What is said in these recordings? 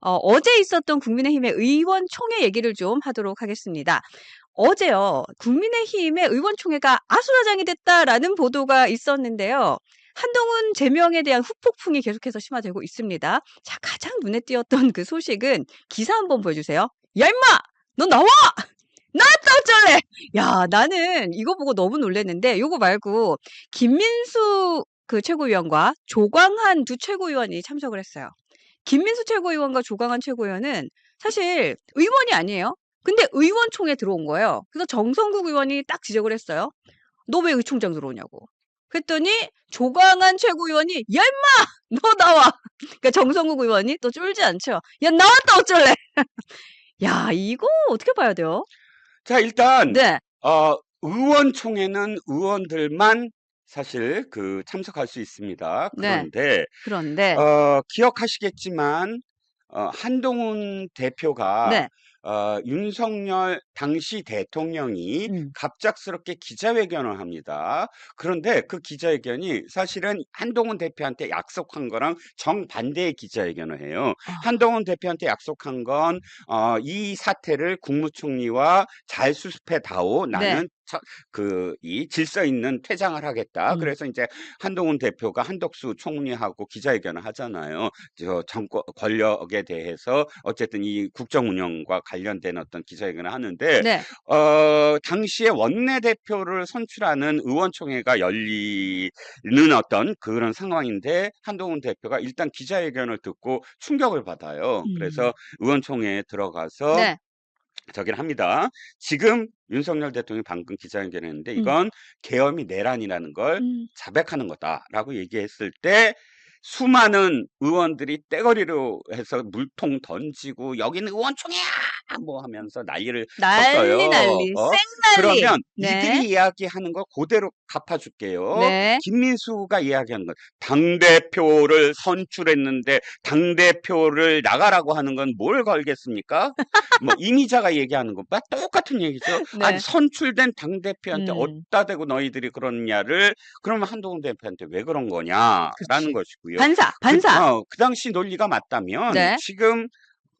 어, 어제 있었던 국민의힘의 의원총회 얘기를 좀 하도록 하겠습니다. 어제요, 국민의힘의 의원총회가 아수라장이 됐다라는 보도가 있었는데요. 한동훈 제명에 대한 후폭풍이 계속해서 심화되고 있습니다. 자, 가장 눈에 띄었던 그 소식은 기사 한번 보여주세요. 야, 임마! 너 나와! 나왔다 어쩔래! 야, 나는 이거 보고 너무 놀랐는데, 요거 말고, 김민수 그 최고위원과 조광한 두 최고위원이 참석을 했어요. 김민수 최고위원과 조광한 최고위원은 사실 의원이 아니에요. 근데 의원총회 들어온 거예요. 그래서 정성국 의원이 딱 지적을 했어요. 너 왜 의총장 들어오냐고. 그랬더니 조광한 최고위원이 야 임마 너 나와. 그러니까 정성국 의원이 또 쫄지 않죠. 야 나왔다 어쩔래. 야 이거 어떻게 봐야 돼요? 자, 일단 네. 어, 의원총회는 의원들만 사실 그 참석할 수 있습니다. 네. 그런데 그런데 어, 기억하시겠지만 어, 한동훈 대표가 네. 어, 윤석열 당시 대통령이 음. 갑작스럽게 기자회견을 합니다. 그런데 그 기자회견이 사실은 한동훈 대표한테 약속한 거랑 정반대의 기자회견을 해요. 아. 한동훈 대표한테 약속한 건, 어, 이 사태를 국무총리와 잘 수습해 다오. 네. 나는 처- 그, 이 질서 있는 퇴장을 하겠다. 음. 그래서 이제 한동훈 대표가 한덕수 총리하고 기자회견을 하잖아요. 저 정권, 권력에 대해서 어쨌든 이 국정 운영과 관련된 어떤 기자회견을 하는데, 네. 어, 당시에 원내 대표를 선출하는 의원총회가 열리는 어떤 그런 상황인데 한동훈 대표가 일단 기자회견을 듣고 충격을 받아요. 음. 그래서 의원총회에 들어가서 네. 저기를 합니다. 지금 윤석열 대통령이 방금 기자회견을 했는데 음. 이건 계엄이 내란이라는 걸 음. 자백하는 거다라고 얘기했을 때 수많은 의원들이 떼거리로 해서 물통 던지고 여기는 의원총회야 뭐 하면서 난리를 쳤어요. 난리 난리 어? 생난리. 그러면 네. 이들이 이야기하는 걸 그대로 갚아줄게요. 네. 김민수가 이야기하는 건 당 대표를 선출했는데 당 대표를 나가라고 하는 건 뭘 걸겠습니까? 뭐 이미자가 얘기하는 것과 똑같은 얘기죠. 네. 아니 선출된 당 대표한테 음. 어디다 대고 너희들이 그러느냐를 그러면 한동훈 대표한테 왜 그런 거냐라는 그치. 것이고요. 반사 그, 반사. 어, 그 당시 논리가 맞다면 네. 지금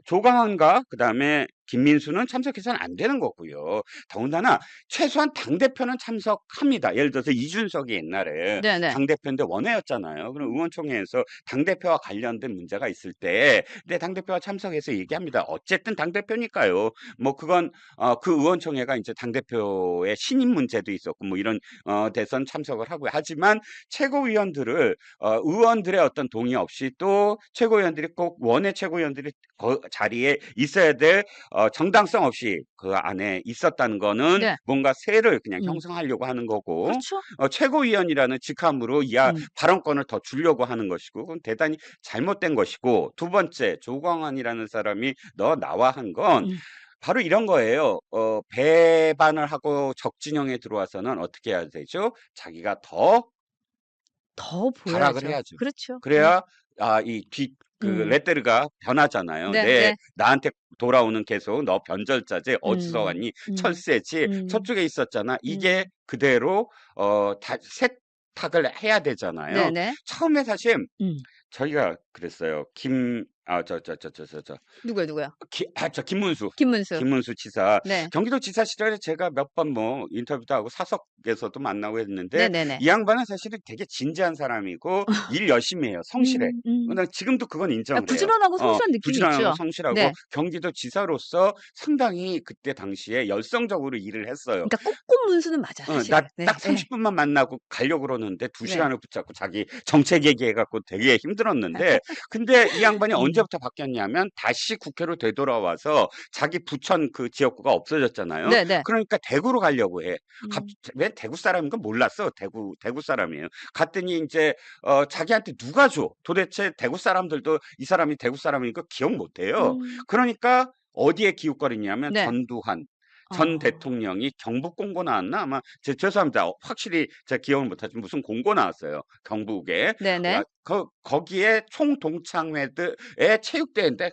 조강환과 그다음에 김민수는 참석해서는 안 되는 거고요. 더군다나 최소한 당대표는 참석합니다. 예를 들어서 이준석이 옛날에 네네. 당대표인데 원외였잖아요. 그럼 의원총회에서 당대표와 관련된 문제가 있을 때, 내 당대표가 참석해서 얘기합니다. 어쨌든 당대표니까요. 뭐 그건, 어, 그 의원총회가 이제 당대표의 신임 문제도 있었고, 뭐 이런, 어, 대선 참석을 하고요. 하지만 최고위원들을, 어, 의원들의 어떤 동의 없이 또 최고위원들이 꼭 원외 최고위원들이 그 자리에 있어야 될, 어, 정당성 없이 그 안에 있었다는 거는 네. 뭔가 세를 그냥 음. 형성하려고 하는 거고, 그렇죠. 어, 최고위원이라는 직함으로 이하 음. 발언권을 더 주려고 하는 것이고 그건 대단히 잘못된 것이고 두 번째 조광환이라는 사람이 너 나와 한건 음. 바로 이런 거예요. 어, 배반을 하고 적진영에 들어와서는 어떻게 해야 되죠? 자기가 더더 발악을 보여야죠. 해야죠. 그렇죠. 음. 그래야 아, 이 뒤, 그 음. 레테르가 변하잖아요. 네, 네, 네. 나한테 돌아오는 계속 너 변절자지 어디서 음. 왔니? 음. 철새지 음. 저쪽에 있었잖아. 이게 음. 그대로 어, 다 세탁을 해야 되잖아요. 네 네. 처음에 사실 음. 저희가 그랬어요. 김, 아, 저, 저, 저, 저, 저, 저, 누구요, 누구요? 기, 아, 저, 김문수. 김문수. 김문수 지사. 네. 경기도 지사 시절에 제가 몇 번 뭐 인터뷰도 하고 사석에서도 만나고 했는데 네네네. 이 양반은 사실은 되게 진지한 사람이고 일 열심히 해요. 성실해. 음, 음. 지금도 그건 아, 인정을 해요. 부지런하고 어, 성실한 느낌이 부지런하고 있죠. 성실하고 네. 경기도 지사로서 상당히 그때 당시에 열성적으로 일을 했어요. 그러니까 꼼꼼 문수는 맞아, 어, 사실. 나 네. 딱 네. 30분만 만나고 가려고 그러는데 두 네. 시간을 붙잡고 자기 정책 얘기해갖고 되게 힘들었는데 근데 이 양반이 음. 언제부터 바뀌었냐면 다시 국회로 되돌아와서 자기 부천 그 지역구가 없어졌잖아요. 네네. 그러니까 대구로 가려고 해. 갑, 음. 왜 대구 사람인 건 몰랐어. 대구 대구 사람이에요. 갔더니 이제 어, 자기한테 누가 줘? 도대체 대구 사람들도 이 사람이 대구 거 기억 못 해요. 음. 그러니까 어디에 기웃거리냐면 네. 전두환 전 어. 대통령이 경북 공고 나왔나 아마 제 죄송합니다 어, 확실히 제가 기억을 못하지만 무슨 공고 나왔어요 경북에 네네. 아, 거, 거기에 총동창회들의 체육대회인데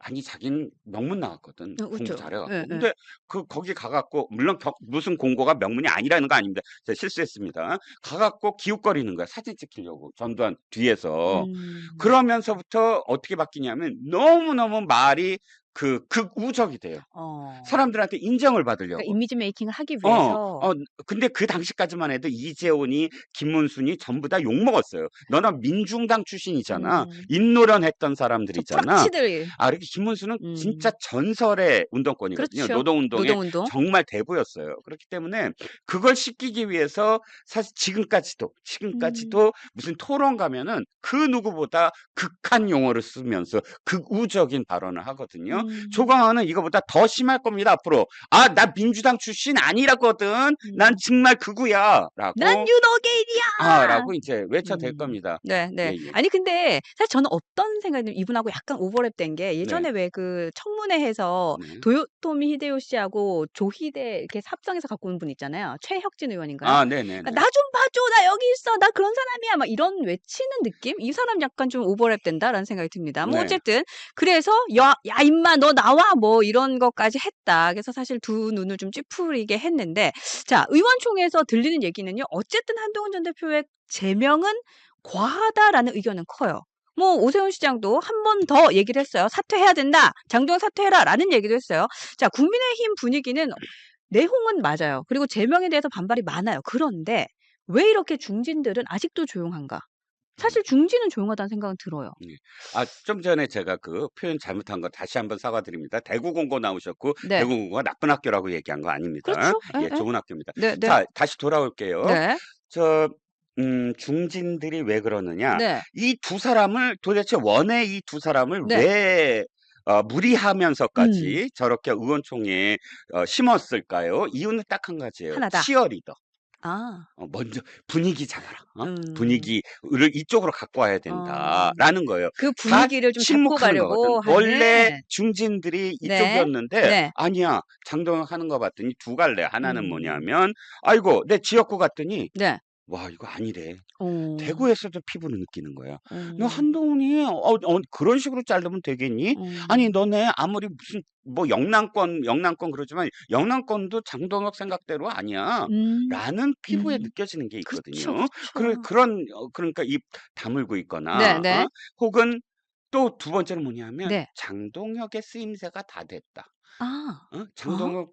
아니 자기는 명문 나왔거든. 어 공부 그쵸. 잘해갖고. 예예. 근데 그 거기 가갖고 물론 겨, 무슨 공고가 명문이 아니라는 거 아닙니다. 제가 실수했습니다. 가갖고 기웃거리는 거야. 사진 찍히려고 전두환 뒤에서. 음. 그러면서부터 어떻게 바뀌냐면 너무너무 말이 그 극우적이 돼요. 어. 사람들한테 인정을 그러니까 받으려고. 이미지 메이킹을 하기 어, 위해서 어, 근데 그 당시까지만 해도 이재훈이, 김문순이 전부 다 욕먹었어요. 너는 민중당 출신이잖아. 음. 인노련했던 저 사람들이잖아. 아, 이렇게 김문수는 음. 진짜 전설의 운동권이거든요. 그렇죠. 노동운동의 노동운동. 정말 대부였어요. 그렇기 때문에 그걸 시키기 위해서 사실 지금까지도, 지금까지도 음. 무슨 토론 가면은 그 누구보다 극한 용어를 쓰면서 극우적인 발언을 하거든요. 음. 조광호는 이거보다 더 심할 겁니다, 앞으로. 아, 나 민주당 출신 아니라거든. 난 정말 극우야. 라고. 음. 난 유노게이야. 아, 라고 이제 외쳐댈 음. 겁니다. 네, 네. 예, 예. 아니 근데 사실 저는 어떤 생각이 들면 이분하고 약간 오버랩 된 게 예전에 왜그 청문회에서 네. 도요토미 히데요시하고 조히데 이렇게 합성해서 갖고 온 분 있잖아요. 최혁진 의원인가요? 아, 네네네. 그러니까 나좀 봐줘, 나 여기 있어, 나 그런 사람이야, 막 이런 외치는 느낌? 이 사람 약간 좀 오버랩 된다라는 생각이 듭니다. 뭐 네. 어쨌든 그래서 야, 야 임마 너 나와 뭐 이런 것까지 했다. 그래서 사실 두 눈을 좀 찌푸리게 했는데 자 의원총회에서 들리는 얘기는요. 어쨌든 한동훈 전 대표의 제명은 과하다라는 의견은 커요. 뭐 오세훈 시장도 한 번 더 얘기를 했어요. 사퇴해야 된다. 장동현 사퇴해라라는 얘기도 했어요. 자 국민의힘 분위기는 내홍은 맞아요. 그리고 제명에 대해서 반발이 많아요. 그런데 왜 이렇게 중진들은 아직도 조용한가? 사실 중진은 조용하다는 생각은 들어요. 아, 좀 전에 제가 그 표현 잘못한 거 다시 한번 사과드립니다. 대구 공고 나오셨고 네. 대구 공고가 나쁜 학교라고 얘기한 거 아닙니다. 그렇죠. 예, 예, 예. 좋은 학교입니다. 네, 네. 자, 다시 돌아올게요. 네. 저 음, 중진들이 왜 그러느냐? 네. 이 두 사람을 도대체 원해 이 두 사람을 네. 왜 어, 음. 무리하면서까지 저렇게 의원총회에 어, 심었을까요? 이유는 딱 한 가지예요. 하나다. 치어리더. 아. 어, 먼저 분위기 잡아라. 어? 음. 분위기를 이쪽으로 갖고 와야 어. 된다라는 거예요. 그 다 분위기를 좀 잡고 침묵하는 가려고 거거든. 원래 하는 중진들이 네. 이쪽이었는데 네. 아니야 장동혁 하는 거 봤더니 두 갈래 하나는 음. 뭐냐면 아이고 내 지역구 갔더니 네. 와 이거 아니래 어. 대구에서도 피부로 느끼는 거야 너 어. 한동훈이 어, 어, 그런 식으로 자르면 되겠니 어. 아니 너네 아무리 무슨 뭐 영남권 영남권 그러지만 영남권도 장동혁 생각대로 아니야 음. 라는 피부에 음. 느껴지는 게. 있거든요 그래. 그런 어, 그러니까 입 다물고 있거나 네, 네. 어? 혹은 또 두 번째는 뭐냐면 네. 장동혁의 쓰임새가 다 됐다. 아. 어? 장동혁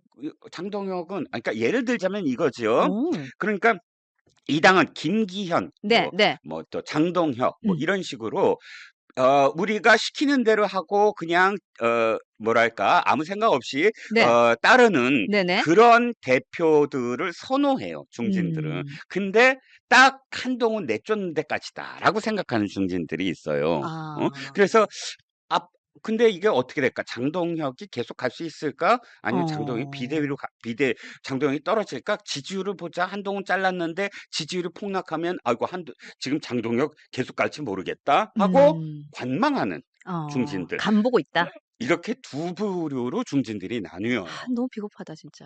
장동혁은 아, 그러니까 예를 들자면 이거죠. 오. 그러니까 이 당은 김기현, 네, 뭐, 네. 뭐또 장동혁 뭐 음. 이런 식으로 어, 우리가 시키는 대로 하고 그냥 어, 뭐랄까 아무 생각 없이 네. 어, 따르는 네네. 그런 대표들을 선호해요 중진들은. 음. 근데 딱 한동훈 내쫓는 데까지다라고 생각하는 중진들이 있어요. 아. 어? 그래서 아 근데 이게 어떻게 될까? 장동혁이 계속 갈 수 있을까? 아니면 장동혁이 어. 비대위로 가, 비대 장동혁이 떨어질까? 지지율을 보자. 한동훈 잘랐는데 지지율이 폭락하면 아이고 한 지금 장동혁 계속 갈지 모르겠다 하고 음. 관망하는 어. 중진들. 간 보고 있다. 이렇게 두 부류로 중진들이 나뉘어요. 아, 너무 비겁하다 진짜.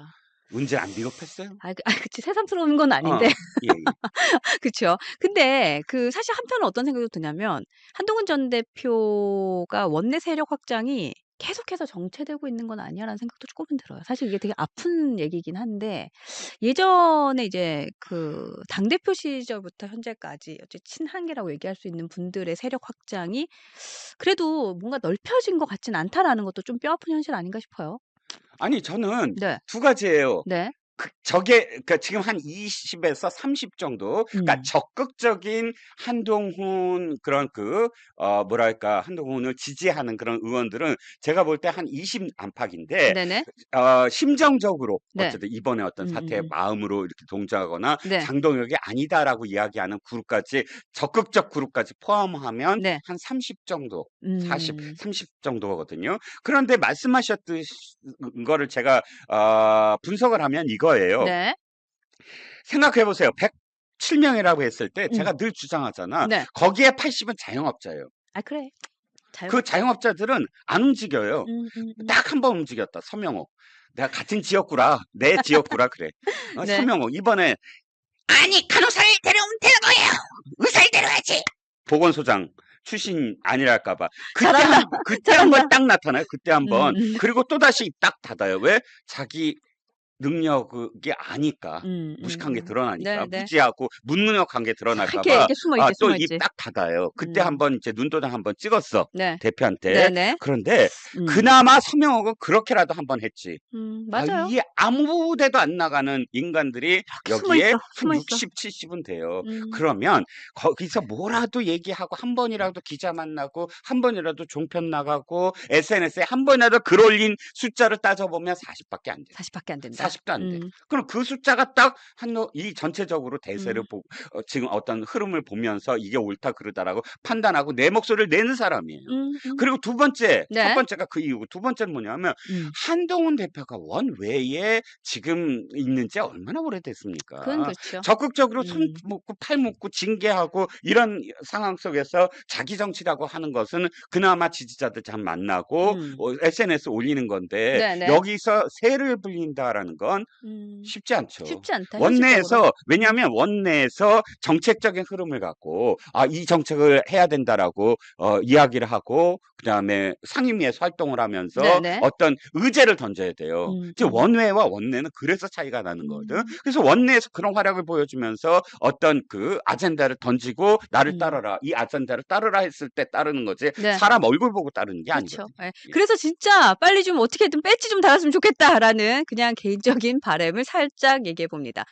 문제 안 비겁했어요? 아, 그, 아, 그치 새삼스러운 건 아닌데. 어, 예, 예. 그쵸. 근데 그 사실 한편은 어떤 생각이 드냐면 한동훈 전 대표가 원내 세력 확장이 계속해서 정체되고 있는 건 아니야라는 생각도 조금은 들어요. 사실 이게 되게 아픈 얘기긴 한데 예전에 이제 그 당 대표 시절부터 현재까지 어째 친한계라고 얘기할 수 있는 분들의 세력 확장이 그래도 뭔가 넓혀진 것 같진 않다라는 것도 좀 뼈아픈 현실 아닌가 싶어요. 아니 저는 네. 두 가지예요. 네. 그 저게 그러니까 지금 한 20에서 30 정도 그러니까 음. 적극적인 한동훈 그런 그 어 뭐랄까 한동훈을 지지하는 그런 의원들은 제가 볼 때 한 20 안팎인데 네네. 어 심정적으로 네. 어쨌든 이번에 어떤 음, 사태의 음. 마음으로 이렇게 동조하거나 네. 장동혁이 아니다라고 이야기하는 그룹까지 적극적 그룹까지 포함하면 네. 한30 정도 40, 음. 30 정도거든요. 그런데 말씀하셨듯이 거를 제가 어, 분석을 하면 이거 예요. 네. 생각해 보세요. 107명이라고 했을 때 음. 제가 늘 주장하잖아. 네. 거기에 80은 자영업자예요. 아 그래. 자유. 그 자영업자들은 안 움직여요. 음, 음, 음. 딱 한 번 움직였다. 서명호. 내가 같은 지역구라. 내 지역구라 그래. 어, 네. 서명호 이번에 아니 간호사를 데려오면 되는 거예요. 의사를 데려야지. 보건소장 출신 아니랄까 봐. 그때 잘한다. 한 그때 한 번. 딱 나타나요. 그때 한 번. 음, 음. 그리고 또 다시 딱 닫아요. 왜? 자기 능력이 아니까. 음, 음, 무식한 게 음. 드러나니까. 네, 네. 무지하고 무능력한 게 드러날까 봐. 아, 또 입. 딱 닫아요. 그때 음. 한번 이제 눈도장 한번 찍었어. 네. 대표한테. 네네. 그런데 음. 그나마 서명옥은 그렇게라도 한번 했지. 음, 아, 맞아요. 이게 아무 데도 안 나가는 인간들이 여기에 한 숨어 있어. 60, 70은 돼요. 음. 그러면 거기서 뭐라도 얘기하고 한 번이라도 기자 만나고 한 번이라도 종편 나가고 SNS에 한 번이라도 글 올린 숫자를 따져보면 40밖에 안 돼. 40밖에 안 된다. 40도 안 돼. 음. 그럼 그 숫자가 딱 한 이 전체적으로 대세를 음. 보고 어, 지금 어떤 흐름을 보면서 이게 옳다 그르다라고 판단하고 내 목소리를 내는 사람이에요. 음, 음. 그리고 두 번째, 첫 네. 번째가 그 이유고 두 번째는 뭐냐면 음. 한동훈 대표가 원외에 지금 있는 지 얼마나 오래됐습니까? 그건 그렇죠. 적극적으로 손 음. 묶고 팔 묶고 징계하고 이런 상황 속에서 자기 정치라고 하는 것은 그나마 지지자들 잘 만나고 음. 어, SNS 올리는 건데 네네. 여기서 세를 불린다라는 건 음. 쉽지 않죠. 쉽지 않다. 원내에서 왜냐하면 원내에서 정책적인 흐름을 갖고 아 이 정책을 해야 된다라고 어, 이야기를 하고 그다음에 상임위에서 활동을 하면서 네네. 어떤 의제를 던져야 돼요. 음, 이제 음. 원외와 원내는 그래서 차이가 나는 거거든. 음. 그래서 원내에서 그런 활약을 보여주면서 어떤 그 아젠다를 던지고 나를 음. 따르라 이 아젠다를 따르라 했을 때 따르는 거지 네. 사람 얼굴 보고 따르는 게 그렇죠. 아니거든. 예. 그래서 진짜 빨리 좀 어떻게든 배지 좀 달았으면 좋겠다라는 그냥 개인적 인 바람을 살짝 얘기해 봅니다.